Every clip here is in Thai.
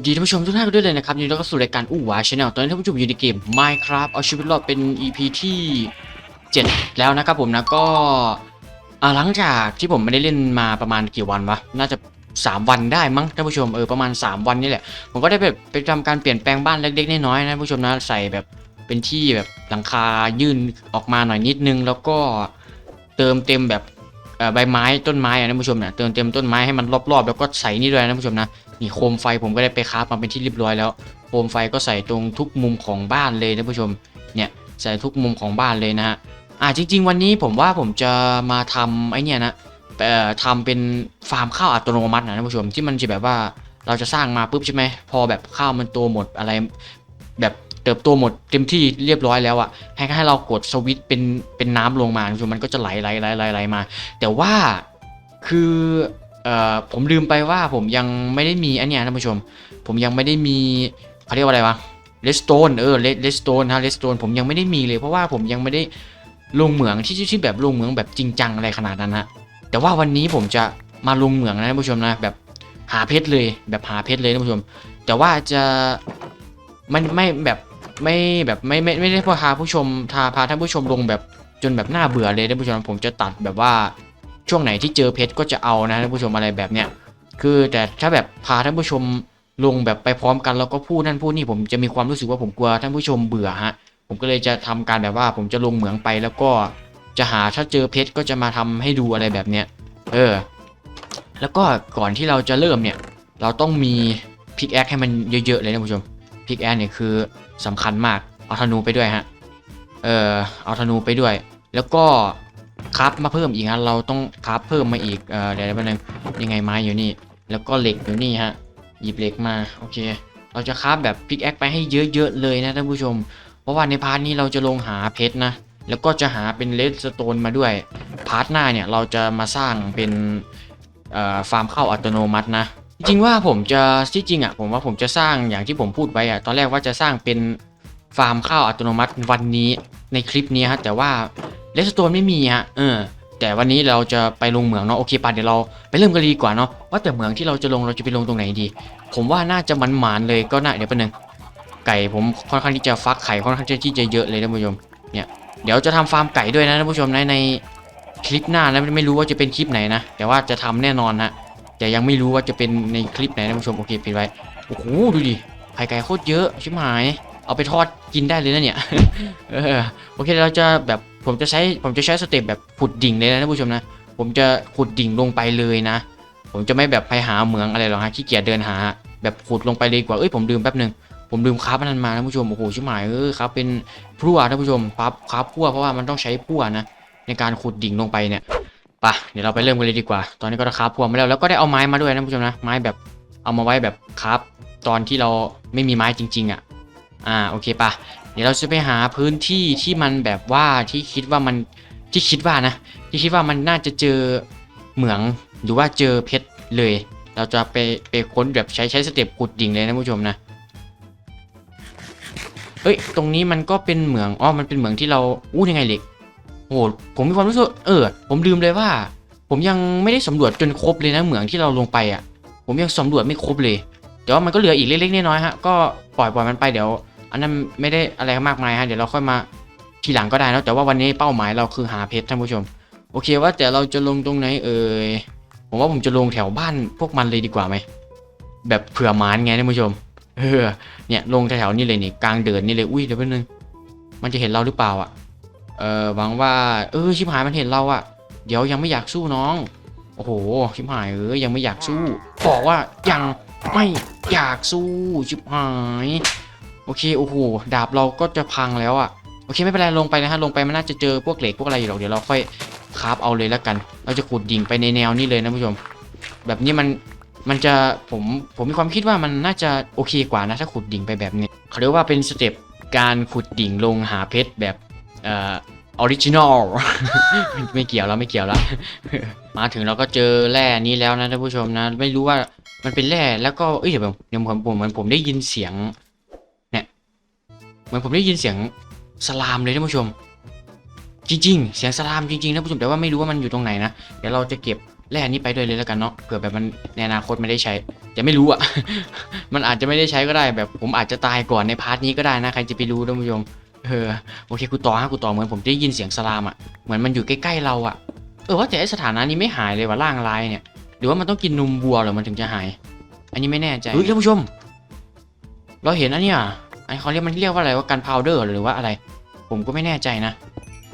วัสดีท่านผู้ชมทุกท่านกันด้วยเลยนะครับยินดีต้อนรับสู่รายการอู้หวาชาแนลตอนนี้ท่านผู้ชมอยู่ในเกม Minecraft เอาชีวิตรอดเป็น EP ที่ 7 แล้วนะครับผมนะก็หลังจากที่ผมไม่ได้เล่นมาประมาณกี่วันวะน่าจะ 3 วันได้มั้งท่านผู้ชมเออประมาณ 3 วันนี่แหละ ผมก็ได้แบบไปทำการเปลี่ยนแปลงบ้านเล็กๆน้อยๆนะท่านผู้ชมนะใส่แบบเป็นที่แบบหลังคายื่นออกมาหน่อยนิดนึง แล้วก็เติมเต็มแบบใบไม้ต้นไม้อะท่านผู้ชมเนี่ยเติมเต็มต้นไม้ให้มันรอบๆ แล้วก็ใส่นี่ด้วยนะท่านผู้ชมนะ นี่โคมไฟผมก็ได้ไปคราฟมาเป็นที่เรียบร้อยแล้ว โคมไฟก็ใส่ตรงทุกมุมของบ้านเลยนะผู้ชม เนี่ยใส่ทุกมุมของบ้านเลยนะฮะ อ่าจริง ๆ วันนี้ผมว่าผมจะมาทำไอเนี่ยนะเอ่อทำเป็นฟาร์มข้าวอัตโนมัตินะท่านผู้ชมที่มันจะแบบว่าเราจะสร้างมาปุ๊บใช่ไหมพอแบบข้าวมันโตหมดอะไรแบบเติบโตหมดเต็มที่เรียบร้อยแล้วอะให้ให้เรากดสวิตช์เป็นเป็นน้ำลงมาท่านผู้ชมมันก็จะไหลไหลไหลไหลไหลมา แต่ว่าคือ เอ่อผมลืมไปว่าผมยังไม่ได้มีอันเนี้ยท่านผู้ชม ผมยังไม่ได้มีเขาเรียกว่าอะไรวะเลสโตนเออเลสโตนฮะเลสโตนผมยังไม่ได้มีเลยเพราะว่าผมยังไม่ได้ลงเหมืองที่ที่แบบลงเหมืองแบบจริงจังอะไรขนาดนั้นฮะแต่ว่าวันนี้ผมจะมาลงเหมืองนะท่านผู้ชมนะแบบหาเพชรเลยแบบหาเพชรเลยท่านผู้ชม แต่ว่าจะมันไม่แบบไม่แบบไม่ไม่ไม่ได้พาผู้ชมทาพาท่านผู้ชมลงแบบจนแบบน่าเบื่อเลยท่านผู้ชมผมจะตัดแบบว่า ช่วงไหนที่เจอเพชรก็จะเอานะท่านผู้ชมอะไรแบบเนี้ยคือแต่ถ้าแบบพาท่านผู้ชมลงแบบไปพร้อมกันแล้วก็พูดนั่นพูดนี่ผมจะมีความรู้สึกว่าผมกลัวท่านผู้ชมเบื่อฮะผมก็เลยจะทำการแบบว่าผมจะลงเหมืองไปแล้วก็จะหาถ้าเจอเพชรก็จะมาทำให้ดูอะไรแบบเนี้ยเออ แล้วก็ก่อนที่เราจะเริ่มเนี่ย เราต้องมีพิกแอคให้มันเยอะๆเลยนะผู้ชมพิกแอคเนี่ยคือสำคัญมากเอาธนูไปด้วยฮะเออเอาธนูไปด้วย แล้วก็ ราฟมาเพิ่มอีกฮะเราต้องคราฟเพิ่มมาอีกเอ่อเดี๋ยวแป๊บนึงยังไงไม้อยู่นี่ แล้วก็เหล็กอยู่นี่ฮะหยิบเหล็กมาโอเค เราจะคราฟแบบพิกแอคไปให้เยอะๆเลยนะท่านผู้ชม เพราะว่าในพาร์ทนี้เราจะลงหาเพชรนะแล้วก็จะหาเป็นเลสโตนมาด้วย พาร์ทหน้าเนี่ยเราจะมาสร้างเป็นเอ่อฟาร์มข้าวอัตโนมัตินะ จริงว่าผมจะที่จริงอะผมว่าผมจะสร้างอย่างที่ผมพูดไว้อะตอนแรกว่าจะสร้างเป็น ฟาร์มข้าวอัตโนมัติวันนี้ในคลิปนี้ฮะแต่ว่าเลสโตนไม่มีฮะเออแต่วันนี้เราจะไปลงเหมืองเนาะโอเคปะเดี๋ยวเราไปเริ่มกันดีกว่าเนาะว่าแต่เหมืองที่เราจะลงเราจะไปลงตรงไหนดี ผมว่าน่าจะมันหมานๆเลยก็น่าเดี๋ยวแป๊บนึงไก่ผมค่อนข้างที่จะฟักไข่ค่อนข้างที่จะเยอะเลยท่านผู้ชมเนี่ยเดี๋ยวจะทำฟาร์มไก่ด้วยนะท่านผู้ชมในในคลิปหน้านะไม่รู้ว่าจะเป็นคลิปไหนนะแต่ว่าจะทำแน่นอนนะแต่ยังไม่รู้ว่าจะเป็นในคลิปไหนท่านผู้ชมโอเคปิดไว้โอ้โหดูดิไข่ไก่โคตรเยอะชิบหาย เอาไปทอดกินได้เลยนะเนี่ย เออ โอเคเราจะแบบผมจะใช้ผมจะใช้สเต็ปแบบขุดดิ่งเลยนะท่านผู้ชมนะ ผมจะขุดดิ่งลงไปเลยนะ ผมจะไม่แบบไปหาเหมืองอะไรหรอกฮะขี้เกียจเดินหา แบบขุดลงไปเลยดีกว่า เอ้ยผมลืมแป๊บนึงผมลืมคราฟนั้นมาท่านผู้ชม โอ้โหชิบหายเออครับเป็นพลั่วท่านผู้ชมปั๊บคราฟพลั่วเพราะว่ามันต้องใช้พลั่วนะในการขุดดิ่งลงไปเนี่ยปะเดี๋ยวเราไปเริ่มกันเลยดีกว่า ตอนนี้ก็ได้คราฟพลั่วมาแล้ว แล้วก็ได้เอาไม้มาด้วยนะท่านผู้ชมนะ ไม้แบบเอามาไว้แบบคราฟตอนที่เราไม่มีไม้จริง ๆอะ อ่าโอเคปะเดี๋ยวเราจะไปหาพื้นที่ที่มันแบบว่าที่คิดว่ามันที่คิดว่านะ ที่คิดว่ามันน่าจะเจอเหมืองหรือว่าเจอเพชรเลย เราจะไปไปค้นแบบใช้ใช้สเต็ปขุดดิ่งเลยนะผู้ชมนะเอ้ย ตรงนี้มันก็เป็นเหมือง อ๋อ มันเป็นเหมืองที่เรา อู้ยังไงเหล็กโอ้โหผมมีความรู้สึก เออ ผมลืมเลยว่า ผมยังไม่ได้สำรวจจนครบเลยนะเหมืองที่เราลงไปอะ ผมยังสำรวจไม่ครบเลย แต่ว่ามันก็เหลืออีกเล็กๆน้อยๆฮะ ก็ปล่อยปล่อยมันไปเดี๋ยว อันนั้นไม่ได้อะไรมากมายฮะเดี๋ยวเราค่อยมาทีหลังก็ได้นะแต่ว่าวันนี้เป้าหมายเราคือหาเพชรท่านผู้ชม โอเคว่าแต่เราจะลงตรงไหนเอ่ยผมว่าผมจะลงแถวบ้านพวกมันเลยดีกว่าไหมแบบเผื่อหมานไงท่านผู้ชม เออเนี่ยลงแถวๆนี้เลยนี่กลางเดินนี่เลยอุ้ยเดี๋ยวแป๊บนึงมันจะเห็นเราหรือเปล่าอะเออหวังว่าเออชิบหายมันเห็นเราอะ เดี๋ยวยังไม่อยากสู้น้องโอ้โหชิบหายเออยังไม่อยากสู้บอกว่ายังไม่อยากสู้ชิบหาย โอเคโอ้โหดาบเราก็จะพังแล้วอะ่ะโอเคไม่เป็นไรลงไปนะฮะลงไปมันน่าจะเจอพวกเหล็กพวกอะไรอยู่หรอกเดี๋ยวเราค่อยคราฟเอาเลยแล้วกัน เราจะขุดดิ่งไปในแนวนี้เลยนะผู้ชม แบบนี้มันมันจะผมผมมีความคิดว่ามันน่าจะโอเคกว่านะถ้าขุดดิ่งไปแบบนี้เขาเรียกว่าเป็นสเต็ปการขุดดิ่งลงหาเพชรแบบเอ่อออริจินอลไม่เกี่ยวแล้วไม่เกี่ยวแล้ว มาถึงเราก็เจอแร่นี้แล้วนะท่านผู้ชมนะ ไม่รู้ว่ามันเป็นแร่แล้วก็เอ้ยเดี๋ยวผมเดี๋ยวผมผมเหมือนผมได้ยินเสียง เหมือนผมได้ยินเสียงสลามเลยท่านผู้ชม จริง ๆ เสียงสลามจริงๆท่านผู้ชมแต่ว่าไม่รู้ว่ามันอยู่ตรงไหนนะเดี๋ยวเราจะเก็บแร่นี้ไปด้วยเลยแล้วกันเนาะเผื่อแบบมันในอนาคตไม่ได้ใช้แต่ไม่รู้อะมันอาจจะไม่ได้ใช้ก็ได้แบบ ผมอาจจะตายก่อนในพาร์ทนี้ก็ได้นะใครจะไปรู้ท่านผู้ชมเออโอเคกูต่อฮะกูต่อเหมือนผมได้ยินเสียงสลามอะเหมือนมันอยู่ใกล้ๆเราอะเออว่าแต่ไอสถานะนี้ไม่หายเลยว่ะร่างลายเนี่ยหรือว่ามันต้องกินนมวัวเหรอมันถึงจะหาย อันนี้ไม่แน่ใจเฮ้ยท่านผู้ชม เราเห็นอันเนี้ย อันเขาเรียกมันเรียกว่าอะไรว่ากันพาวเดอร์หรือว่าอะไร ผมก็ไม่แน่ใจนะ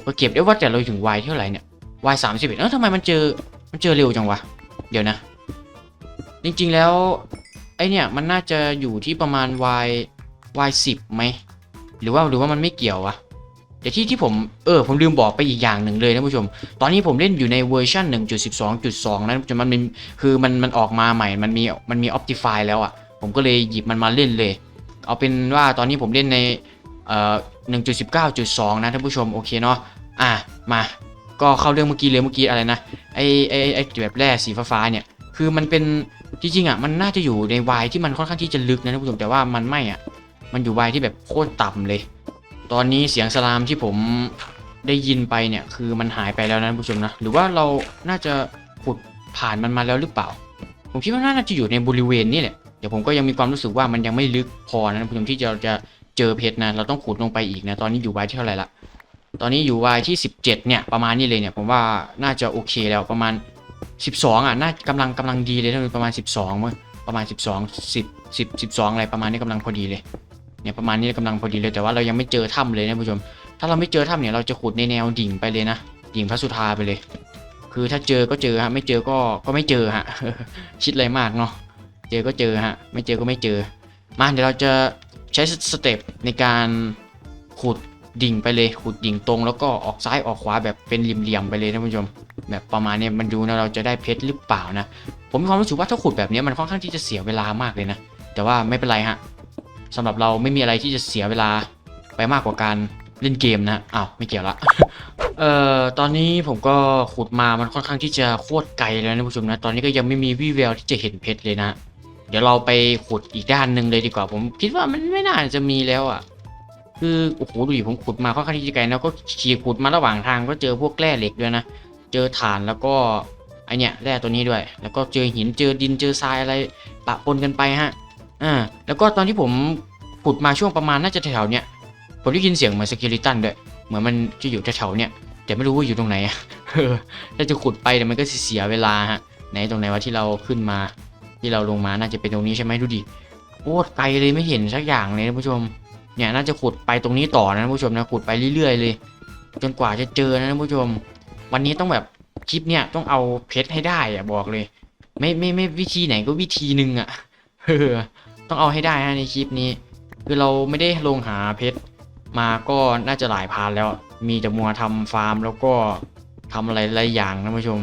เราเก็บได้ว่าแต่เราถึงวายเท่าไหร่เนี่ยวายสามสิบเอ็ดเออทำไมมันเจอมันเจอเร็วจังวะ เดี๋ยวนะ จริงๆแล้ว ไอเนี่ยมันน่าจะอยู่ที่ประมาณ y y สิบไหมหรือว่าหรือว่ามันไม่เกี่ยววะแต่ที่ที่ผมเออผมลืมบอกไปอีกอย่างหนึ่งเลยนะผู้ชม ตอนนี้ผมเล่นอยู่ในเวอร์ชัน1.12.2 นะจนมันเป็นคือมันมันออกมาใหม่ มันมีมันมี Optify แล้วอะ ผมก็เลยหยิบมันมาเล่นเลย เอาเป็นว่าตอนนี้ผมเล่นในเอ่อ1.19.2 นะท่านผู้ชมโอเคเนาะอะมาก็เข้าเรื่องเมื่อกี้เลยเมื่อกี้อะไรนะไอไอไอแบบแร่สีฟ้าเนี่ยคือมันเป็นจริงๆอะมันน่าจะอยู่ในวายที่มันค่อนข้างที่จะลึกนะท่านผู้ชมแต่ว่ามันไม่อะมันอยู่วายที่แบบโคตรต่ำเลย ตอนนี้เสียงสลามที่ผมได้ยินไปเนี่ยคือมันหายไปแล้วนะท่านผู้ชมนะหรือว่าเราน่าจะขุดผ่านมันมาแล้วหรือเปล่า ผมคิดว่าน่าจะอยู่ในบริเวณนี้แหละ เดี๋ยวผมก็ยังมีความรู้สึกว่ามันยังไม่ลึกพอนะผู้ชมที่จะจะเจอเพชรนะเราต้องขุดลงไปอีกนะตอนนี้อยู่วายที่เท่าไหร่ละตอนนี้อยู่วายที่ 17 เนี่ย ประมาณนี้เลยเนี่ย ผมว่าน่าจะโอเคแล้วประมาณ 12 อะ น่ากำลังกำลังดีเลยนะประมาณ 12มั้งประมาณ 12 10 10 12 อะไรประมาณนี้กำลังพอดีเลย เนี่ยประมาณนี้กำลังพอดีเลยแต่ว่าเรายังไม่เจอถ้ำเลยนะผู้ชม ถ้าเราไม่เจอถ้ำเนี่ยเราจะขุดในแนวดิ่งไปเลยนะดิ่งพระสุธาไปเลย คือถ้าเจอก็เจอฮะไม่เจอก็ก็ไม่เจอฮะคิดอะไรมากเนาะ เจอก็เจอฮะ ไม่เจอก็ไม่เจอ มาเดี๋ยวเราจะใช้สเต็ปในการขุดดิ่งไปเลยขุดดิ่งตรงแล้วก็ออกซ้ายออกขวาแบบเป็นเหลี่ยมๆไปเลยท่านผู้ชม แบบประมาณนี้มันดูนะเราจะได้เพชรหรือเปล่านะ ผมมีความรู้สึกว่าถ้าขุดแบบนี้มันค่อนข้างที่จะเสียเวลามากเลยนะ แต่ว่าไม่เป็นไรฮะสำหรับเราไม่มีอะไรที่จะเสียเวลาไปมากกว่าการเล่นเกมนะอ้าวไม่เกี่ยวละเอ่อตอนนี้ผมก็ขุดมามันค่อนข้างที่จะโคตรไกลแล้วนะผู้ชมนะ ตอนนี้ก็ยังไม่มีวี่แววที่จะเห็นเพชรเลยนะ เดี๋ยวเราไปขุดอีกด้านหนึ่งเลยดีกว่า ผมคิดว่ามันไม่น่าจะมีแล้วอะ คือโอ้โหดูดิผมขุดมาค่อนข้างที่จะไกลแล้วก็ขี่ขุดมาระหว่างทางก็เจอพวกแร่เหล็กด้วยนะ เจอถ่านแล้วก็ไอเนี้ยแร่ตัวนี้ด้วย แล้วก็เจอหินเจอดินเจอทรายอะไรปะปนกันไปฮะ อ่า แล้วก็ตอนที่ผมขุดมาช่วงประมาณน่าจะแถวๆเนี้ยผมได้ยินเสียงเหมือนสกิลิตันด้วย เหมือนมันจะอยู่แถวๆเนี้ยแต่ไม่รู้ว่าอยู่ตรงไหนอะเออถ้าจะขุดไปเดี๋ยวมันก็เสียเวลาฮะไหนตรงไหนวะที่เราขึ้นมา ที่เราลงมาน่าจะเป็นตรงนี้ใช่ไหมดูดิโคตรไกลเลยไม่เห็นสักอย่างเลยนะผู้ชม เนี่ยน่าจะขุดไปตรงนี้ต่อนะผู้ชมนะขุดไปเรื่อยๆเลย จนกว่าจะเจอนะผู้ชม วันนี้ต้องแบบคลิปเนี่ยต้องเอาเพชรให้ได้อะบอกเลย ไม่ไม่ไม่วิธีไหนก็วิธีหนึ่งอะเออต้องเอาให้ได้ฮะในคลิปนี้ คือเราไม่ได้ลงหาเพชรมาก็น่าจะหลายพานแล้ว มีแต่มัวทำฟาร์มแล้วก็ทำอะไรหลายอย่างนะผู้ชม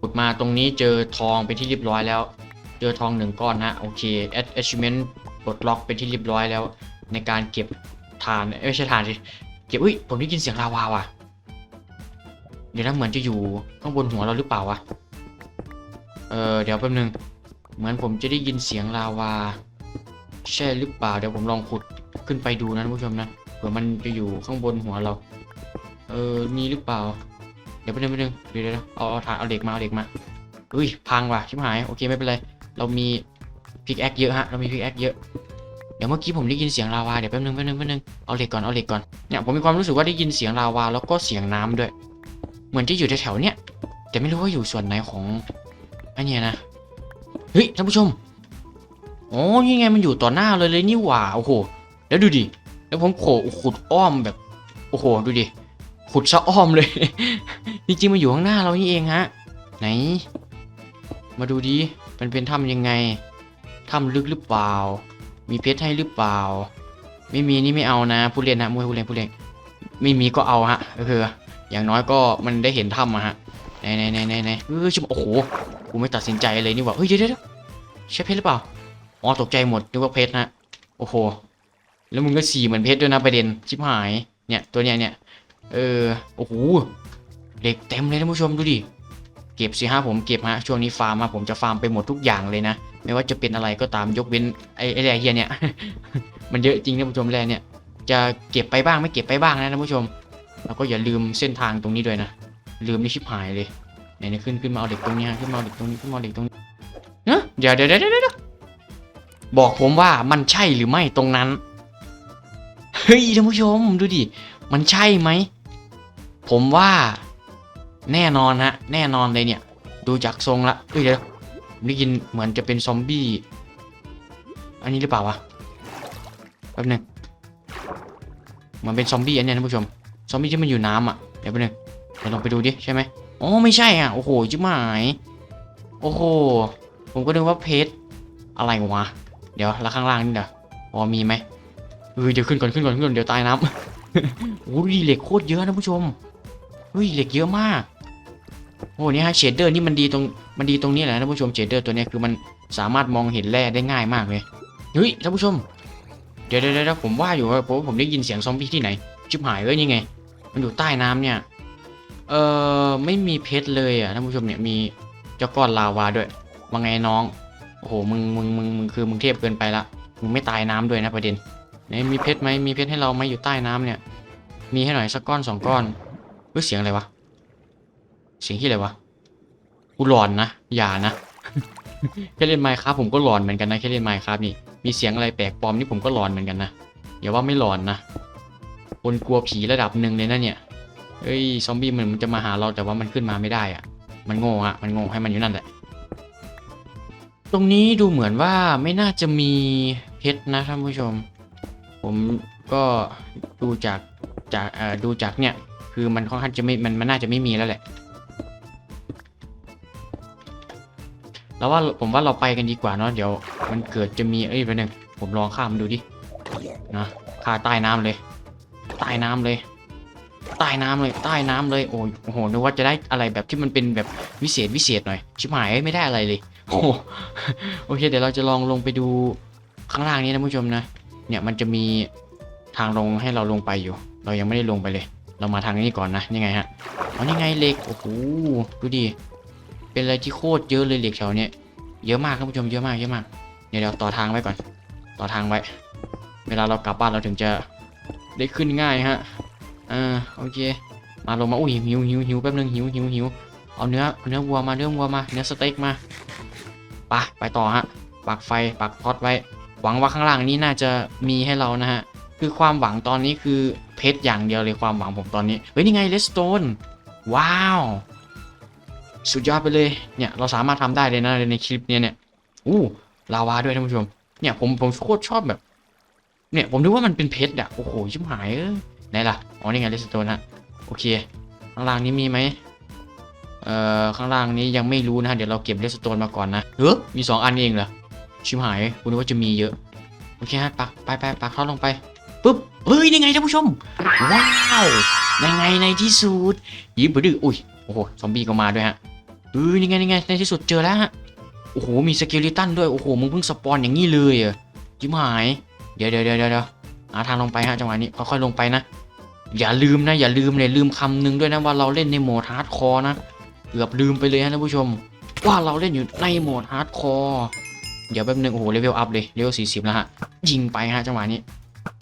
ขุดมาตรงนี้เจอทองเป็นที่เรียบร้อยแล้ว เจอทองหนึ่งก้อนฮะโอเค attachment ปลดล็อกเป็นที่เรียบร้อยแล้ว ในการเก็บฐานไม่ใช่ฐานสิเก็บอุ้ยผมได้ยินเสียงลาวาว่ะ เดี๋ยวนะเหมือนจะอยู่ข้างบนหัวเราหรือเปล่าวะเออเดี๋ยวแป๊บนึงเหมือนผมจะได้ยินเสียงลาวาใช่หรือเปล่าเดี๋ยวผมลองขุดขึ้นไปดูนะท่านผู้ชมนะเผื่อมันจะอยู่ข้างบนหัวเรา เออมีหรือเปล่า เดี๋ยวแป๊บนึงแป๊บนึงเดี๋ยวเดี๋ยวเอาเอาฐานเอาเหล็กมาเอาเหล็กมาอุ้ยพังว่ะชิบหายโอเคไม่เป็นไร เรามีพิกแอคเยอะฮะ เรามีพิกแอคเยอะ เดี๋ยวเมื่อกี้ผมได้ยินเสียงลาวา เดี๋ยวแป๊บนึงแป๊บนึงแป๊บนึง เอาเหล็กก่อน เอาเหล็กก่อน เนี่ยผมมีความรู้สึกว่าได้ยินเสียงลาวาแล้วก็เสียงน้ำด้วย เหมือนจะอยู่แถวๆเนี้ย แต่ไม่รู้ว่าอยู่ส่วนไหนของอันเนี้ยนะ เฮ้ยท่านผู้ชม โอ้นี่ไงมันอยู่ต่อหน้าเลยเลยนี่หว่า โอ้โห แล้วดูดิ แล้วผมโขขุดอ้อมแบบ โอ้โห ดูดิ ขุดซะอ้อมเลย จริงๆมันอยู่ข้างหน้าเรานี่เองฮะ ไหน มาดูดิ มันเป็นถ้ำยังไง ถ้ำลึกหรือเปล่า มีเพชรให้หรือเปล่า ไม่มีนี่ไม่เอานะ ผู้เล่นนะมวยผู้เล่นผู้เล่น ไม่มีก็เอาฮะก็คือ อย่างน้อยก็มันได้เห็นถ้ำอะฮะไหนไหนไหนไหนไหนเออชิบโอ้โห กูไม่ตัดสินใจเลยนี่ว่า เฮ้ยเดี๋ยวเดี๋ยวเดี๋ยวใช่เพชรหรือเปล่า อ๋อตกใจหมดนึกว่าเพชรนะ โอ้โห แล้วมึงก็สีเหมือนเพชรด้วยนะประเด็น ชิบหาย เนี่ยตัวเนี้ยเนี่ย เออ โอ้โห เหล็กเต็มเลยท่านผู้ชมดูดิ เก็บสิฮะผมเก็บฮะช่วงนี้ฟาร์มมาผมจะฟาร์มไปหมดทุกอย่างเลยนะ ไม่ว่าจะเป็นอะไรก็ตามยกเว้นไอ้ไอ้แร่เฮียเนี่ย มันเยอะจริงท่านผู้ชมแร่เนี่ย จะเก็บไปบ้างไม่เก็บไปบ้างนะท่านผู้ชม แล้วก็อย่าลืมเส้นทางตรงนี้ด้วยนะลืมนี่ชิบหายเลยไหนๆขึ้นขึ้นมาเอาเหล็กตรงนี้ฮะขึ้นมาเอาเหล็กตรงนี้ขึ้นมาเอาเหล็กตรงนี้เนอะเดี๋ยวเดี๋ยวเดี๋ยวเดี๋ยวบอกผมว่ามันใช่หรือไม่ตรงนั้นเฮ้ยท่านผู้ชมดูดิมันใช่ไหมผมว่า แน่นอนฮะ แน่นอนเลยเนี่ย ดูจากทรงละเฮ้ยเดี๋ยวได้ยินเหมือนจะเป็นซอมบี้ อันนี้หรือเปล่าวะ แป๊บนึงมันเป็นซอมบี้อันเนี้ยท่านผู้ชม ซอมบี้ที่มันอยู่น้ำอะ เดี๋ยวแป๊บนึงเดี๋ยวลองไปดูดิใช่ไหมอ๋อไม่ใช่อะ โอ้โหจิ๋มหายโอ้โห ผมก็นึกว่าเพชรอะไรวะ เดี๋ยวแล้วข้างล่างนี่เดี๋ยวพอมีไหมเออเดี๋ยวขึ้นก่อนขึ้นก่อนขึ้นก่อนเดี๋ยวตายน้ำโอ้ดีเหล็กโคตรเยอะนะผู้ชมเฮ้ยเหล็กเยอะมาก โอ้เนี่ยฮะเชดเดอร์นี่มันดีตรงมันดีตรงนี้แหละท่านผู้ชมเชดเดอร์ตัวนี้คือมันสามารถมองเห็นแร่ได้ง่ายมากเลยเฮ้ยท่านผู้ชม เดี๋ยวเดี๋ยวผมว่าอยู่ว่าผมผมได้ยินเสียงซอมบี้ที่ไหนชิบหายเอ้ยนี่ไง มันอยู่ใต้น้ำเนี่ยเออไม่มีเพชรเลยอะท่านผู้ชมเนี่ยมีเจ้าก้อนลาวาด้วยว่าไงน้องโอ้โหมึงมึงมึงมึงคือมึงเทพเกินไปละมึงไม่ตายน้ำด้วยนะประเด็นไหนมีเพชรไหมมีเพชรให้เราไหมอยู่ใต้น้ำเนี่ย มีให้หน่อยสักก้อนสองก้อนเฮ้ยเสียงอะไรวะ เสียงที่อะไรวะ กูหลอนนะ อย่านะ แค่เล่นไมค์ครับผมก็หลอนเหมือนกันนะแค่เล่นไมค์ครับนี่ มีเสียงอะไรแปลกปลอมนี่ผมก็หลอนเหมือนกันนะอย่าว่าไม่หลอนนะ คนกลัวผีระดับหนึ่งเลยนะเนี่ยเฮ้ยซอมบี้มันมันจะมาหาเราแต่ว่ามันขึ้นมาไม่ได้อะมันโง่อะมันโง่ให้มันอยู่นั่นแหละ ตรงนี้ดูเหมือนว่าไม่น่าจะมีเพชรนะท่านผู้ชม ผมก็ดูจากจากเอ่อดูจากเนี่ย คือมันค่อนข้างจะไม่มันมันน่าจะไม่มีแล้วแหละ แล้วว่าผมว่าเราไปกันดีกว่าเนาะเดี๋ยว มันเกิดจะมีเอ้ยไปหนึ่งผมลองข้ามันดูดินะข้าใต้น้ำเลย ใต้น้ำเลย ใต้น้ำเลยใต้น้ำเลยโอ้ยโอ้โหนึกว่าจะได้อะไรแบบที่มันเป็นแบบวิเศษวิเศษหน่อยชิบหายไม่ได้อะไรเลยโอ้โหโอเคเดี๋ยวเราจะลองลงไปดูข้างล่างนี้นะผู้ชมนะ เนี่ยมันจะมีทางลงให้เราลงไปอยู่ เรายังไม่ได้ลงไปเลย เรามาทางนี้ก่อนนะยังไงฮะอ๋อนี่ไงเหล็กโอ้โหดูดิ เป็นอะไรที่โคตรเยอะเลยเหล็กแถวเนี้ยเยอะมากท่านผู้ชมเยอะมากเยอะมากเดี๋ยวเราต่อทางไว้ก่อน ต่อทางไว้ เวลาเรากลับบ้านเราถึงจะได้ขึ้นง่ายฮะอ่าโอเค มาลงมาอุ้ยหิวหิวหิวแป๊บนึงหิวหิวหิวเอาเนื้อเอาเนื้อวัวมาเนื้อวัวมาเนื้อสเต็กมาไปไปต่อฮะปักไฟปักท็อตไว้ หวังว่าข้างล่างนี้น่าจะมีให้เรานะฮะคือความหวังตอนนี้คือเพชรอย่างเดียวเลยความหวังผมตอนนี้เฮ้ยนี่ไงเลสโตนว้าว สุดยอดไปเลยเนี่ยเราสามารถทำได้เลยนะในคลิปเนี้ยเนี่ยอู้ลาวาด้วยท่านผู้ชม เนี่ยผมผมโคตรชอบแบบ เนี่ยผมนึกว่ามันเป็นเพชรอะโอ้โหชิบหายเอ้ยไหนล่ะอ๋อนี่ไงเลสโตนฮะโอเค ข้างล่างนี้มีไหมเอ่อข้างล่างนี้ยังไม่รู้นะเดี๋ยวเราเก็บเลสโตนมาก่อนนะเฮ้ยมีสองอันเองเหรอชิบหายคุณนึกว่าจะมีเยอะโอเคฮะปักไปไปปักเข้าลงไปปุ๊บเฮ้ยนี่ไงท่านผู้ชม ว้าวในไงในที่สุดยิบดื้ออุ้ยโอ้โหซอมบี้ก็มาด้วยฮะ เฮ้ยนี่ไงนี่ไงในที่สุดเจอแล้วฮะโอ้โหมีสเกลิตันด้วยโอ้โหมึงเพิ่งสปอนอย่างนี้เลยเหรอะชิบหาย เดี๋ยวเดี๋ยวเดี๋ยวเดี๋ยวหาทางลงไปฮะจังหวะนี้ค่อยๆลงไปนะอย่าลืมนะ อย่าลืมเลยลืมคำหนึงด้วยนะว่าเราเล่นในโหมดฮาร์ดคอร์นะเกือบลืมไปเลยฮะท่านผู้ชม ว่าเราเล่นอยู่ในโหมดฮาร์ดคอร์เดี๋ยวแป๊บนึงโอ้โหเลเวลอัพเลยเลเวลสี่สิบแล้วฮะยิงไปฮะจังหวะนี้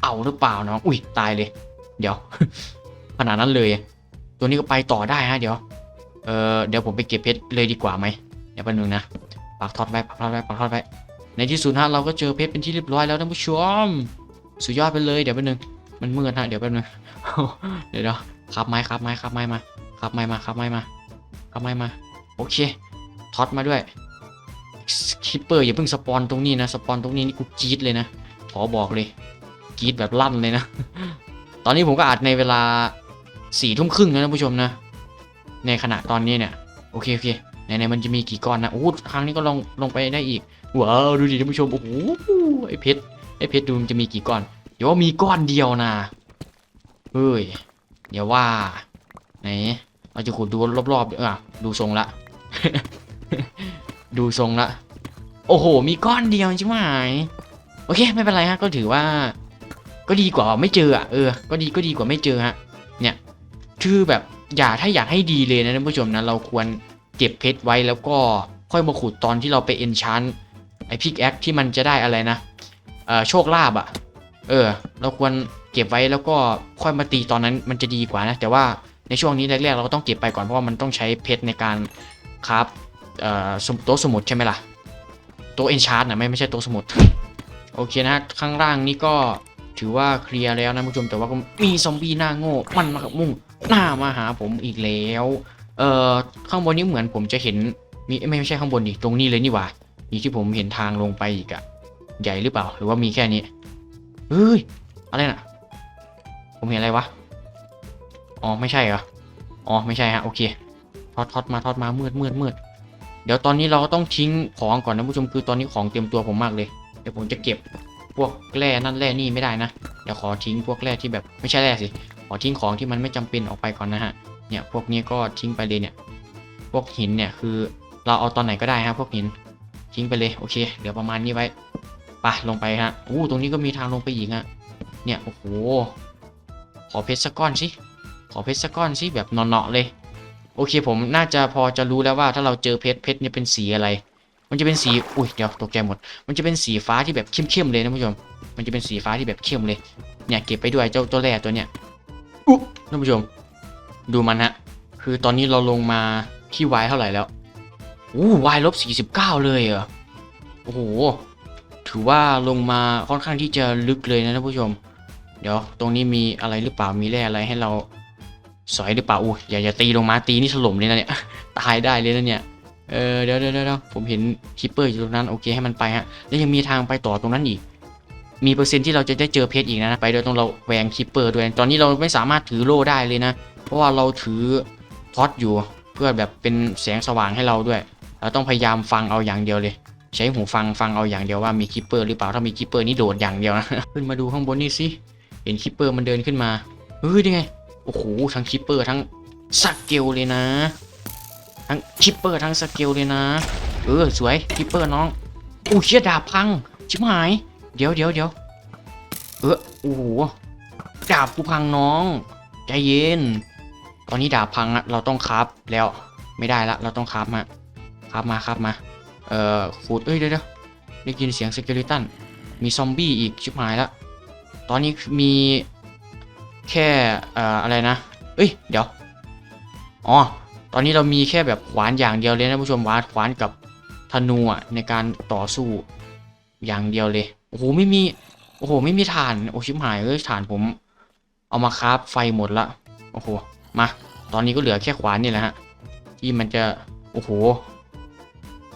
เอาหรือเปล่าน้องอุ้ยตายเลย เดี๋ยวขนาดนั้นเลย ตัวนี้ก็ไปต่อได้ฮะเดี๋ยว เออเดี๋ยวผมไปเก็บเพชรเลยดีกว่าไหมเดี๋ยวแป๊บนึงนะปักทอดไว้ปักทอดไว้ปักทอดไว้ในที่สุดฮะเราก็เจอเพชรเป็นที่เรียบร้อยแล้วท่านผู้ชมสุดยอดไปเลยเดี๋ยวแป๊บนึงมันมืดฮะเดี๋ยวแป๊บนึงเดี๋ยวเดี๋ยวขับไม้ขับไม้ขับไม้มาขับไม้มาขับไม้มาขับไม้มาโอเคทอตมาด้วยคิปเปอร์อย่าเพิ่งสปอนตรงนี้นะสปอนตรงนี้นี่กูจี๊ดเลยนะขอบอกเลยกรีดแบบลั่นเลยนะ ตอนนี้ผมก็อัดในเวลาสี่ทุ่มครึ่งนะท่านผู้ชมนะ ในขณะตอนนี้เนี่ย โอเคโอเคไหนๆมันจะมีกี่ก้อนนะโอ้โหครั้งนี้ก็ลงลงไปได้อีกว้าวดูดิท่านผู้ชมโอ้โหไอเพชรไอเพชรดูมันจะมีกี่ก้อนเดี๋ยวว่ามีก้อนเดียวนะเฮ้ยเดี๋ยวว่าไหนเราจะขุดดูรอบๆเออดูทรงละ ดูทรงละ โอ้โห มีก้อนเดียวใช่ไหมโอเค ไม่เป็นไรฮะ ก็ถือว่า ก็ดีกว่าไม่เจออะเออ ก็ดีก็ดีกว่าไม่เจอฮะ เนี่ย คือแบบ อย่าถ้าอยากให้ดีเลยนะท่านผู้ชมนะ เราควรเก็บเพชรไว้แล้วก็ค่อยมาขุดตอนที่เราไปเอนชานไอพิกแอคที่มันจะได้อะไรนะเอ่อโชคลาภอะเออ เราควรเก็บไว้แล้วก็ค่อยมาตีตอนนั้นมันจะดีกว่านะ แต่ว่าในช่วงนี้แรกๆ เราก็ต้องเก็บไปก่อนเพราะว่ามันต้องใช้เพชรในการคราฟเอ่อโต๊ะสมุดใช่ไหมล่ะโต๊ะเอนชาร์ดนะไม่ไม่ใช่โต๊ะสมุดโอเคนะข้างล่างนี่ก็ถือว่าเคลียร์แล้วนะผู้ชมแต่ว่าก็มีซอมบี้หน้าโง่มันมากับมุ่ง หน้ามาหาผมอีกแล้ว เอ่อข้างบนนี้เหมือนผมจะเห็นมีไม่ไม่ใช่ข้างบนดิตรงนี้เลยนี่หว่านี่ที่ผมเห็นทางลงไปอีกอะใหญ่หรือเปล่า หรือว่ามีแค่นี้เฮ้ยอะไรน่ะ ผมเห็นอะไรวะอ๋อไม่ใช่เหรออ๋อไม่ใช่ฮะโอเคทอดทอดมาทอดมามืดมืดมืดเดี๋ยวตอนนี้เราก็ต้องทิ้งของก่อนนะผู้ชมคือตอนนี้ของเต็มตัวผมมากเลย เดี๋ยวผมจะเก็บพวกแร่นั่นแร่นี่ไม่ได้นะเดี๋ยวขอทิ้งพวกแร่ที่แบบไม่ใช่แร่สิ ขอทิ้งของที่มันไม่จำเป็นออกไปก่อนนะฮะ เนี่ยพวกนี้ก็ทิ้งไปเลยเนี่ย พวกหินเนี่ยคือเราเอาตอนไหนก็ได้ฮะพวกหินทิ้งไปเลยโอเคเดี๋ยวประมาณนี้ไว้ไปลงไปฮะอู้ตรงนี้ก็มีทางลงไปอีกฮะเนี่ยโอ้โหขอเพชรสักก้อนสิขอเพชรสักก้อนสิแบบเนาะๆเลย โอเคผมน่าจะพอจะรู้แล้วว่าถ้าเราเจอเพชรเพชรเนี่ยเป็นสีอะไร มันจะเป็นสีอุ้ยเดี๋ยวตกใจหมด มันจะเป็นสีฟ้าที่แบบเข้มๆเลยนะผู้ชม มันจะเป็นสีฟ้าที่แบบเข้มเลยเนี่ยเก็บไปด้วยเจ้าตัวแร่ตัวเนี้ย ท่านผู้ชม ดูมันฮะ คือตอนนี้เราลงมาที่วายเท่าไหร่แล้วอู้วายลบ49เลยเหรอ โอ้โห ถือว่าลงมาค่อนข้างที่จะลึกเลยนะท่านผู้ชม เดี๋ยว ตรงนี้มีอะไรหรือเปล่า มีแร่อะไรให้เราสอยหรือเปล่าอู้อย่าอย่าตีลงมาตีนี่ถล่มเลยนะเนี่ย ตายได้เลยนะเนี่ย เออเดี๋ยวเดี๋ยวเดี๋ยวผมเห็นคิปเปอร์อยู่ตรงนั้นโอเคให้มันไปฮะ แล้วยังมีทางไปต่อตรงนั้นอีก มีเปอร์เซ็นต์ที่เราจะได้เจอเพชรอีกนะ ไปโดยตรงเราแหวงคิปเปอร์ด้วย ตอนนี้เราไม่สามารถถือโล่ได้เลยนะ เพราะว่าเราถือท็อตอยู่ เพื่อแบบเป็นแสงสว่างให้เราด้วย เราต้องพยายามฟังเอาอย่างเดียวเลย ใช้หูฟังฟังเอาอย่างเดียวว่ามีคิปเปอร์หรือเปล่า ถ้ามีคิปเปอร์นี่โดดอย่างเดียวนะ ขึ้นมาดูข้างบนนี่สิ เห็นคิปเปอร์มันเดินขึ้นมา เฮ้ยนี่ไง โอ้โห ทั้งคิปเปอร์ทั้งสเกลเลยนะ ทั้งคิปเปอร์ทั้งสเกลเลยนะ เออสวยคิปเปอร์น้องอู้เชี่ยดาบพัง ชิบหาย เดี๋ยวเดี๋ยวเดี๋ยวเออโอ้โหดาบกูพังน้อง ใจเย็น ตอนนี้ดาบพังอะเราต้องคราฟแล้ว ไม่ได้ละเราต้องคราฟมาคราฟมาคราฟมา เอ่อขูดเอ้ยเดี๋ยวเดี๋ยวได้ยินเสียงสเกลิตันมีซอมบี้อีกชิบหายละตอนนี้มีแค่เอ่ออะไรนะ เอ้ยเดี๋ยวอ๋อตอนนี้เรามีแค่แบบขวานอย่างเดียวเลยนะผู้ชมวานขวานกับธนูอะในการต่อสู้อย่างเดียวเลย อ้โหไม่มี โอ้โหไม่มีถ่าน โอ้ชิบหายเอ้ยถ่านผม เอามาคราฟไฟหมดละ โอ้โห มา ตอนนี้ก็เหลือแค่ขวานนี่แหละฮะ ที่มันจะ โอ้โห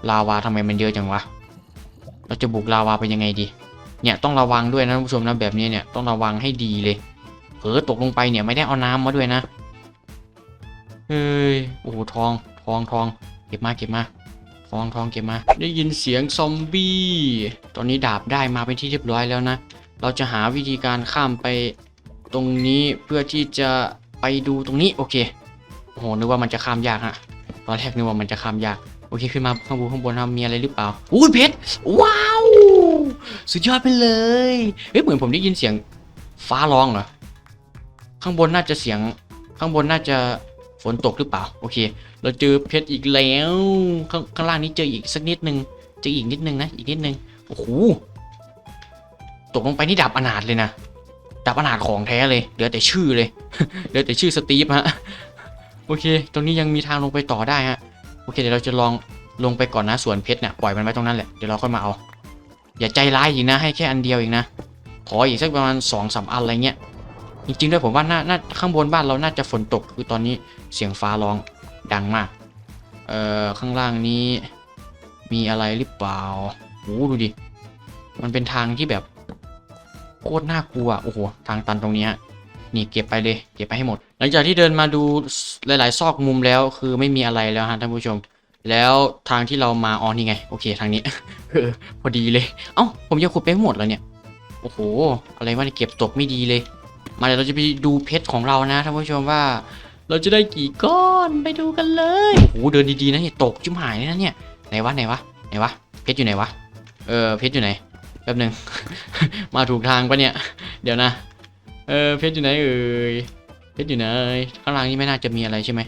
ลาวาทำไมมันเยอะจังวะ เราจะบุกลาวาไปยังไงดี เนี่ยต้องระวังด้วยนะผู้ชมนะแบบนี้เนี่ยต้องระวังให้ดีเลย เผลอตกลงไปเนี่ยไม่ได้เอาน้ำมาด้วยนะ เฮ้ย โอ้โหทอง ทองทอง เก็บมาเก็บมา ทองทองเก็บมา ได้ยินเสียงซอมบี้ ตอนนี้ดาบได้มาเป็นที่เรียบร้อยแล้วนะ เราจะหาวิธีการข้ามไปตรงนี้เพื่อที่จะไปดูตรงนี้โอเค โอ้โห นึกว่ามันจะข้ามยากฮะ ตอนแรกนึกว่ามันจะข้ามยาก โอเคขึ้นมาข้างบนข้างบนครับมีอะไรหรือเปล่า อุ้ยเพชร ว้าว สุดยอดไปเลย เฮ้ยเหมือนผมได้ยินเสียงฟ้าร้องเหรอ ข้างบนน่าจะเสียง ข้างบนน่าจะ ฝนตกหรือเปล่า โอเค เราเจอเพชรอีกแล้ว ข้างข้างล่างนี้เจออีกสักนิดนึง เจออีกนิดนึงนะ อีกนิดนึง โอ้โห ตกลงไปนี่ดาบอนาถเลยนะดาบอนาถของแท้เลย เหลือแต่ชื่อเลย เหลือแต่ชื่อสตีฟฮะ โอเค ตรงนี้ยังมีทางลงไปต่อได้ฮะ โอเค เดี๋ยวเราจะลองลงไปก่อนนะ ส่วนเพชรเนี่ยปล่อยมันไว้ตรงนั้นแหละ เดี๋ยวเราค่อยมาเอา อย่าใจร้ายอีกนะ ให้แค่อันเดียวเอีกนะ ขออีกสักประมาณสองสามอันอะไรเงี้ย จริงๆด้วยผมว่าน่านาข้างบนบ้านเราน่าจะฝนตกคือตอนนี้เสียงฟ้าร้องดังมาก เอ่อข้างล่างนี้มีอะไรหรือเปล่าโอ้ดูดิ มันเป็นทางที่แบบโคตรน่ากลัวโอ้โหทางตันตรงนี้นี่เก็บไปเลยเก็บไปให้หมด หลังจากที่เดินมาดูหลาย ๆ ซอกมุมแล้วคือไม่มีอะไรแล้วฮะท่านผู้ชม แล้วทางที่เรามาอ๋อนี่ไง โอเคทางนี้พอดีเลย เอ้าผมยังขุดไปหมดแล้วเนี่ยโอ้โห อะไรวะเนี่ยเก็บตกไม่ดีเลย มาเดี๋ยวเราจะไปดูเพชรของเรานะท่านผู้ชมว่า เราจะได้กี่ก้อนไปดูกันเลยโอ้โหเดินดีๆนะเนี่ยตกจุ่มหายเลยนะเนี่ยไหนวะไหนวะไหนวะเพชรอยู่ไหนวะเออเพชรอยู่ไหนแป๊บหนึ่ง มาถูกทางปะเนี่ย เดี๋ยวนะเออเพชรอยู่ไหนเอ่ยเพชรอยู่ไหนข้างล่างนี่ไม่น่าจะมีอะไรใช่ไหม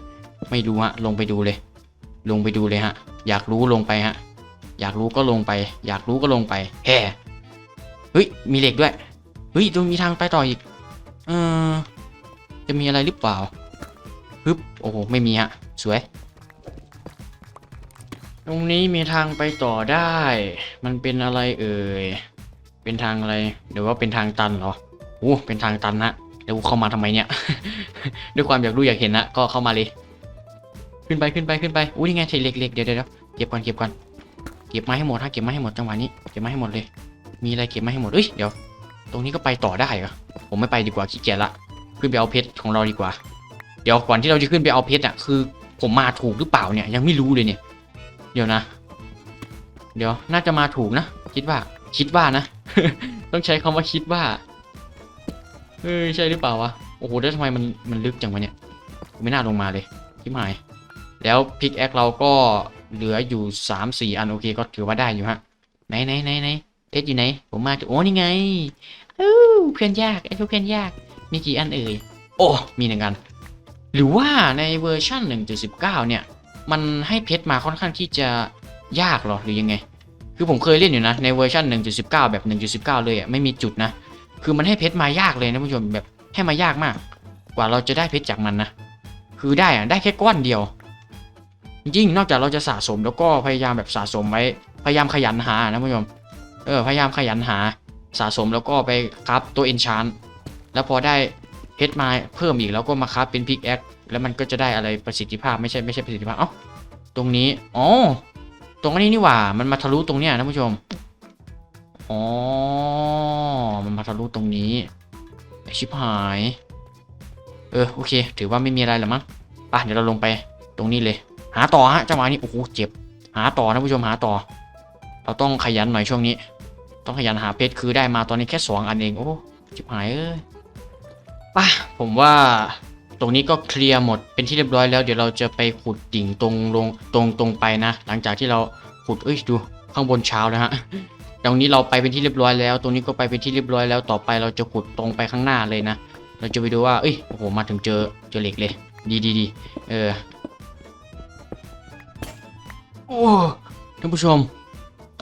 ไม่ดูฮะลงไปดูเลย ลงไปดูเลยฮะ อยากรู้ลงไปฮะ อยากรู้ก็ลงไป อยากรู้ก็ลงไปแฮ่เฮ้ยมีเหล็กด้วยเฮ้ยตรงมีทางไปต่ออีก เออจะมีอะไรหรือเปล่าฮึบโอ้โห ไม่มีฮะ สวย ตรงนี้มีทางไปต่อได้ มันเป็นอะไรเอ่ย เป็นทางอะไรหรือว่าเป็นทางตันเหรอโอ้เป็นทางตันนะแล้วกูเข้ามาทำไมเนี่ย ด้วยความอยากรู้อยากเห็นนะ ก็เข้ามาเลย ขึ้นไปขึ้นไปขึ้นไป อุ้ยนี่ไงเทเล็กๆเดี๋ยวเดี๋ยวเดี๋ยวเก็บก่อนเก็บก่อน เก็บมาให้หมดฮะ เก็บมาให้หมดจังหวะนี้ เก็บมาให้หมดเลย มีอะไรเก็บมาให้หมดเอ้ย เดี๋ยว ตรงนี้ก็ไปต่อได้เหรอผมไม่ไปดีกว่าขี้เกียจละ ขึ้นไปเอาเพชรของเราดีกว่า เดี๋ยวก่อนที่เราจะขึ้นไปเอาเพชรอะคือ ผมมาถูกหรือเปล่าเนี่ย ยังไม่รู้เลยเนี่ย เดี๋ยวนะ เดี๋ยวน่าจะมาถูกนะ คิดว่า คิดว่านะ ต้องใช้คำว่าคิดว่าเฮ้ยใช่หรือเปล่าวะ โอ้โหแล้วทำไมมันมันลึกจังวะเนี่ย ไม่น่าลงมาเลยทิมหาย แล้วพิกแอคเราก็เหลืออยู่สามสี่อันโอเคก็ถือว่าได้อยู่ฮะ ไหนไหนไหนไหนเพชรอยู่ไหน ผมมาถึงโอ้นี่ไง เพื่อนยากไอ้พวกเพื่อนยาก มีกี่อันเอ่ย โอ้ มีหนึ่งอัน หรือว่าในเวอร์ชัน1.19 เนี่ย มันให้เพชรมาค่อนข้างที่จะยากหรอหรือยังไง คือผมเคยเล่นอยู่นะ ในเวอร์ชัน1.19 แบบ 1.19 เลยอะ ไม่มีจุดนะ คือมันให้เพชรมายากเลยนะผู้ชม แบบให้มายากมาก กว่าเราจะได้เพชรจากมันนะ คือได้อะได้แค่ก้อนเดียวจริงนอกจากเราจะสะสมแล้วก็พยายามแบบสะสมไว้ พยายามขยันหานะผู้ชม เออ พยายามขยันหา สะสมแล้วก็ไปครับตัวเอนชานแล้วพอได้เพชรมาเพิ่มอีกแล้วก็มาครับเป็นพิกแอคแล้วมันก็จะได้อะไรประสิทธิภาพไม่ใช่ไม่ใช่ประสิทธิภาพเอ้าตรงนี้อ๋อตรงนี้นี่หว่า มันมาทะลุตรงเนี้ยนะผู้ชมอ๋อมันมาทะลุตรงนี้ชิบหาย เออโอเค ถือว่าไม่มีอะไรหรอมั้งไปเดี๋ยวเราลงไปตรงนี้เลย หาต่อฮะจังหวะนี้โอ้โหเจ็บ หาต่อนะผู้ชมหาต่อ เราต้องขยันหน่อยช่วงนี้ ต้องขยันหาเพชรคือได้มาตอนนี้แค่สองอันเอง โอ้ชิบหายเอ้ยไป่ะผมว่าตรงนี้ก็เคลียร์หมดเป็นที่เรียบร้อยแล้วเดี๋ยวเราจะไปขุดดิ่งตรงลงตรงตรงไปนะ หลังจากที่เราขุดเอ้ยดูข้างบนเช้านะฮะตรงนี้เราไปเป็นที่เรียบร้อยแล้ว ตรงนี้ก็ไปเป็นที่เรียบร้อยแล้วต่อไปเราจะขุดตรงไปข้างหน้าเลยนะเราจะไปดูว่าเอ้ยโอ้โหมาถึงเจอเจอเหล็กเลย ดีดีดีเออโอ้ท่านผู้ชม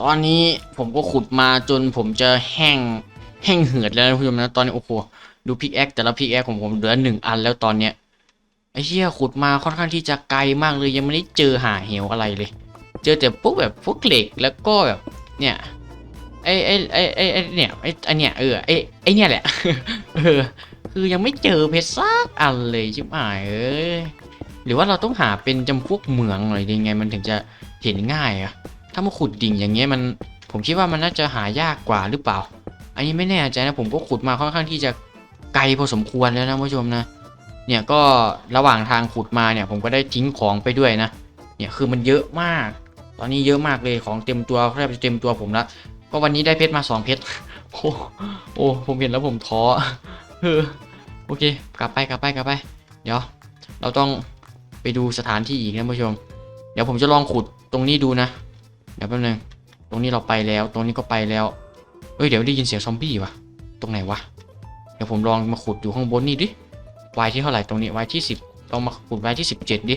ตอนนี้ผมก็ขุดมาจนผมจะแห้งแห้งเหือดแล้วนะท่านผู้ชมนะตอนนี้โอ้โหดูพิกแอคแต่ละพิกแอคของผมเหลือหนึ่งอันแล้วตอนเนี้ยไอ้เหี้ยขุดมาค่อนข้างที่จะไกลมากเลยยังไม่ได้เจอหาเหวอะไรเลย เจอแต่พวกแบบพวกเหล็กแล้วก็แบบเนี่ยไอ้ไอ้ไอ้ไอ้ไอ้เนี่ยไอ้ไอ้เนี่ยเออไอ้ไอ้เนี่ยแหละเออคือยังไม่เจอเพชรซักอันเลยชิบหายเอ้ยหรือว่าเราต้องหาเป็นจำพวกเหมืองหน่อยยังไงมันถึงจะเห็นง่ายอะ ถ้ามาขุดดิ่งอย่างเงี้ยมัน ผมคิดว่ามันน่าจะหายากกว่าหรือเปล่า อันนี้ไม่แน่ใจนะผมก็ขุดมาค่อนข้างที่จะไกลพอสมควรแล้วนะผู้ชมนะ เนี่ยก็ระหว่างทางขุดมาเนี่ย ผมก็ได้ทิ้งของไปด้วยนะ เนี่ยคือมันเยอะมาก ตอนนี้เยอะมากเลยของเต็มตัวแทบจะเต็มตัวผมละ ก็วันนี้ได้เพชรมาสองเพชร โอ้โอ้ผมเห็นแล้วผมท้อเออโอเค กลับไปกลับไปกลับไป เดี๋ยว เราต้องไปดูสถานที่อีกนะผู้ชม เดี๋ยวผมจะลองขุดตรงนี้ดูนะ เดี๋ยวแป๊บนึง ตรงนี้เราไปแล้ว ตรงนี้ก็ไปแล้ว เอ้ย เดี๋ยวได้ยินเสียงซอมบี้วะตรงไหนวะ เดี๋ยวผมลองมาขุดอยู่ข้างบนนี่ดิ วายที่เท่าไหร่ตรงนี้วายที่สิบลองมาขุดวายที่สิบเจ็ดดิ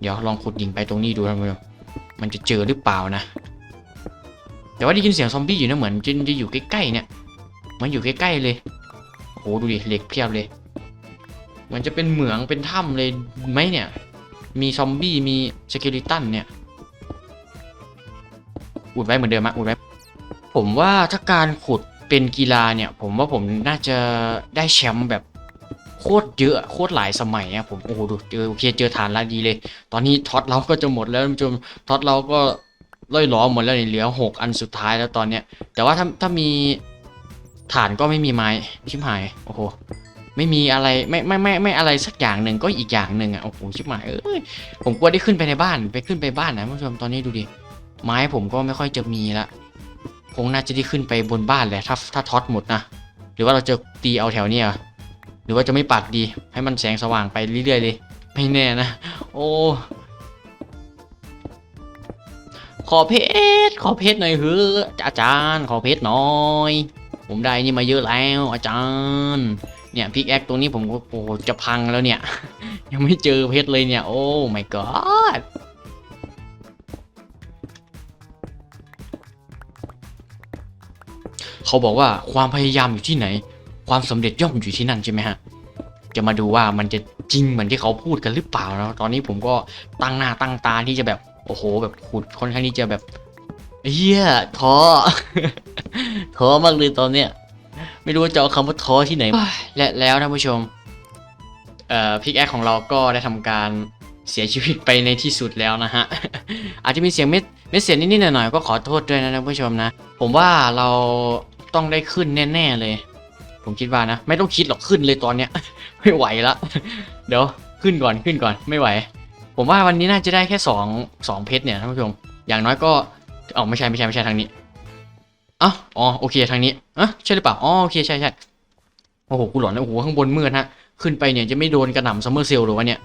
เดี๋ยวลองขุดยิงไปตรงนี้ดูนะผู้ชมมันจะเจอหรือเปล่านะ แต่ว่าได้ยินเสียงซอมบี้อยู่นะเหมือนจะจะอยู่ใกล้ๆเนี่ย มันอยู่ใกล้ๆเลย โอ้โหดูดิเหล็กเพียบเลยมือนจะเป็นเหมืองเป็นถ้ำเลยไหมเนี่ย มีซอมบี้มีสเกลิตันเนี่ย อุดไว้เหมือนเดิมอะอุดไว้ ผมว่าถ้าการขุดเป็นกีฬาเนี่ย ผมว่าผมน่าจะได้แชมป์แบบโคตรเยอะโคตรหลายสมัยอะผมโอ้โหดูเจอโอเคเจอฐานละดีเลย ตอนนี้ท็อตเราก็จะหมดแล้วท่านผู้ชมท็อตเราก็ล่อยล้อหมดแล้วเหลือหกอันสุดท้ายแล้วตอนเนี้ย แต่ว่าถ้าถ้ามีฐานก็ไม่มีไม้ชิบหายโอ้โหไม่มีอะไรไม่ไม่ไม่ไม่อะไรสักอย่างหนึ่งก็อีกอย่างหนึ่งอะโอ้โหชิบหายเอ้ยผมกลัวได้ขึ้นไปในบ้านไปขึ้นไปบ้านนะท่านผู้ชมตอนนี้ดูดิ ไม้ผมก็ไม่ค่อยจะมีละคงน่าจะได้ขึ้นไปบนบ้านแหละถ้าถ้าท็อตหมดนะหรือว่าเราจะตีเอาแถวเนี้ยหรือว่าจะไม่ปักดี ให้มันแสงสว่างไปเรื่อยๆเลยไม่แน่นะโอ้ขอเพชรขอเพชรหน่อยเฮ้อะอาจารย์ขอเพชรหน่อย ผมได้นี่มาเยอะแล้วอาจารย์เนี่ยพิกแอคตรงนี้ผมก็โอ้จะพังแล้วเนี่ย ยังไม่เจอเพชรเลยเนี่ย โอ้ my god เขาบอกว่าความพยายามอยู่ที่ไหน ความสำเร็จย่อมอยู่ที่นั่นใช่ไหมฮะจะมาดูว่ามันจะจริงเหมือนที่เขาพูดกันหรือเปล่านะตอนนี้ผมก็ตั้งหน้าตั้งตาที่จะแบบโอ้โห แบบขุดค่อนข้างที่จะแบบเฮียท้อท้อมากเลยตอนเนี้ยไม่รู้ว่าจะเอาคำว่าท้อที่ไหน และแล้วท่านผู้ชมเอ่อพิกแอคของเราก็ได้ทำการเสียชีวิตไปในที่สุดแล้วนะฮะ อาจจะมีเสียงเม็ดเม็ดเสียงนิดๆหน่อยๆก็ขอโทษด้วยนะท่านผู้ชมนะ ผมว่าเรา ต้องได้ขึ้นแน่ๆเลย ผมคิดว่านะ ไม่ต้องคิดหรอกขึ้นเลยตอนเนี้ย ไม่ไหวละ เดี๋ยวขึ้นก่อนขึ้นก่อนไม่ไหว ผมว่าวันนี้น่าจะได้แค่สองสองเพชรเนี่ยท่านผู้ชม อย่างน้อยก็อ๋อไม่ใช่ไม่ใช่ไม่ใช่ทางนี้อ๋ออ๋อโอเคทางนี้อะใช่หรือเปล่าอ๋อโอเคใช่ใช่โอ้โหกูหลอนนะโอ้โหข้างบนมืดฮะขึ้นไปเนี่ยจะไม่โดนกระหน่ำซัมเมอร์เซลหรือวะเนี่ย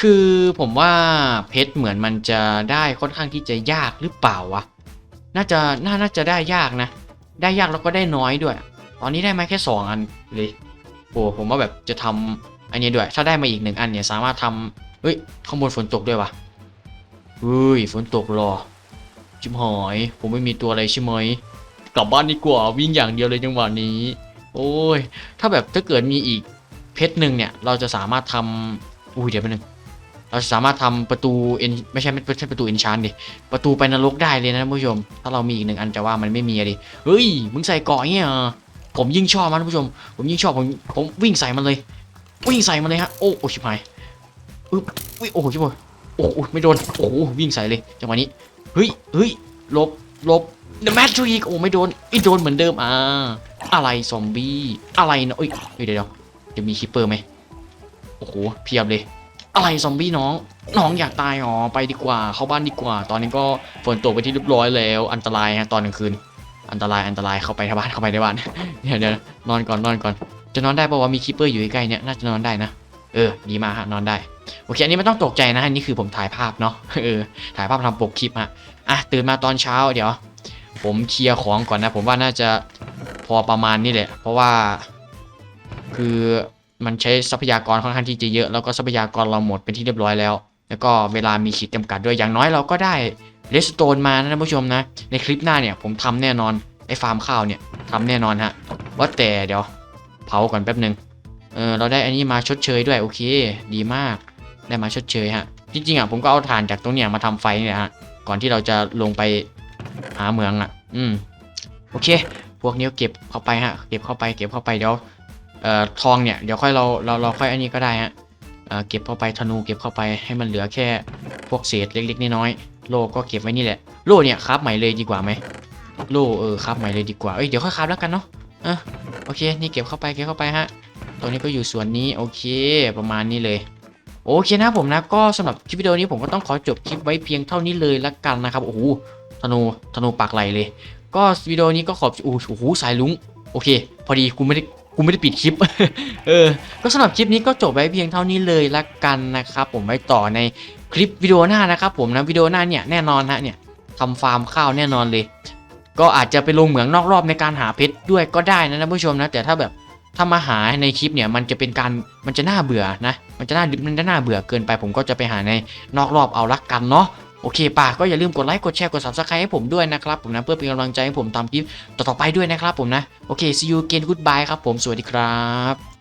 คือผมว่าเพชรเหมือนมันจะได้ค่อนข้างที่จะยากหรือเปล่าวะ น่าจะน่าน่าจะได้ยากนะ ได้ยากแล้วก็ได้น้อยด้วย ตอนนี้ได้มาแค่สองอันเลยโอ้ผมว่าแบบจะทำอันนี้ด้วย ถ้าได้มาอีกหนึ่งอันเนี่ยสามารถทำเฮ้ยข้างบนฝนตกด้วยวะเฮ้ยฝนตกรอชิมหอย ผมไม่มีตัวอะไรใช่ไหมกลับบ้านดีกว่าวิ่งอย่างเดียวเลยจังหวะนี้ โอ้ย ถ้าแบบถ้าเกิดมีอีกเพชรหนึ่งเนี่ย เราจะสามารถทำอุ้ยเดี๋ยวแป๊บนึง เราสามารถทำประตูเอ็นไม่ใช่ไม่ใช่ประตูเอ็นชานดิประตูไปนรกได้เลยนะท่านผู้ชม ถ้าเรามีอีกหนึ่งอันแต่ว่ามันไม่มีดิเฮ้ยมึงใส่เกาะเงี้ยผมยิ่งชอบมันท่านผู้ชม ผมยิ่งชอบผมผมวิ่งใส่มันเลยวิ่งใส่มันเลยฮะโอ้โอชิบหายอึ๊บอุ้ยโอ้โหชิบหายโอ้โหไม่โดนโอ้โหวิ่งใส่เลยจังหวะนี้เฮ้ยเฮ้ยลบลบ The Matrix โอ้ไม่โดนไม่โดนเหมือนเดิมอ่าอะไรซอมบี้อะไรนะเอ้ยเฮ้ยเดี๋ยวเดี๋ยวจะมีคิปเปอร์ไหมโอ้โหเพียบเลย อะไรซอมบี้น้อง น้องอยากตายอ๋อไปดีกว่า เข้าบ้านดีกว่า ตอนนี้ก็ฝนตกไปที่เรียบร้อยแล้ว อันตรายฮะตอนกลางคืน อันตรายอันตรายเข้าไปในบ้านเข้าไปในบ้านเดี๋ยวเดี๋ยวนอนก่อนนอนก่อน จะนอนได้ปะว่ามีคิปเปอร์อยู่ใกล้ๆเนี่ยน่าจะนอนได้นะเออดีมากฮะนอนได้โอเคอันนี้ไม่ต้องตกใจนะอันนี้คือผมถ่ายภาพเนาะเออถ่ายภาพทำปกคลิปฮะอะตื่นมาตอนเช้าเดี๋ยว ผมเคลียร์ของก่อนนะ ผมว่าน่าจะพอประมาณนี้แหละ เพราะว่า คือ มันใช้ทรัพยากรค่อนข้างที่จะเยอะ แล้วก็ทรัพยากรเราหมดเป็นที่เรียบร้อยแล้ว แล้วก็เวลามีขีดจำกัดด้วยอย่างน้อยเราก็ได้เลสโตนมานะท่านผู้ชมนะ ในคลิปหน้าเนี่ยผมทำแน่นอนไอ้ฟาร์มข้าวเนี่ยทำแน่นอนฮะว่าแต่เดี๋ยวเผาก่อนแป๊บหนึ่งเออเราได้อันนี้มาชดเชยด้วยโอเค ดีมากได้มาชดเชยฮะจริงๆอะผมก็เอาถ่านจากตรงเนี้ยมาทำไฟเนี่ยฮะก่อนที่เราจะลงไปหาเมืองอะ อืมโอเค พวกนี้เก็บเข้าไปฮะ เก็บเข้าไปเก็บเข้าไปเดี๋ยว เอ่อทองเนี่ยเดี๋ยวค่อยเราเราเราค่อยอันนี้ก็ได้ฮะเเก็บเข้าไปธนูเก็บเข้าไปให้มันเหลือแค่พวกเศษเล็กๆน้อยๆโลก็เก็บไว้นี่แหละโลเนี่ยครับใหม่เลยดีกว่าไหมโลเออครับใหม่เลยดีกว่าเอ้ยเดี๋ยวค่อยครับแล้วกันเนาะอะโอเคนี่เก็บเข้าไปเก็บเข้าไปฮะตรงนี้ก็อยู่ส่วนนี้โอเคประมาณนี้เลยโอเคนะผมนะก็สำหรับคลิปวิดีโอนี้ผมก็ต้องขอจบคลิปไว้เพียงเท่านี้เลยละกันนะครับโอ้โหธนูธนูปากไหลเลย ก็วิดีโอนี้ก็ขอบโอ้โหสายลุงโอเค พอดีกูไม่ได้ กูไม่ได้ปิดคลิป เออ ก็สำหรับคลิปนี้ก็จบไว้เพียงเท่านี้เลยละกันนะครับผมไว้ต่อในคลิปวิดีโอหน้านะครับผมนะวิดีโอหน้าเนี่ยแน่นอนฮะเนี่ยทำฟาร์มข้าวแน่นอนเลย ก็อาจจะไปลงเหมืองนอกรอบในการหาเพชรด้วยก็ได้นะท่านผู้ชมนะ แต่ถ้าแบบถ้ามาหาในคลิปเนี่ยมันจะเป็นการมันจะน่าเบื่อนะ มันจะน่ามันจะน่าเบื่อเกินไป ผมก็จะไปหาในนอกรอบเอาละกันเนาะ โอเคป่ะก็อย่าลืมกดไลค์กดแชร์กด subscribe ให้ผมด้วยนะครับผมนะเพื่อเป็นกำลังใจให้ผมทำคลิปต่อๆไปด้วยนะครับผมนะโอเค see you again goodbye ครับผมสวัสดีครับ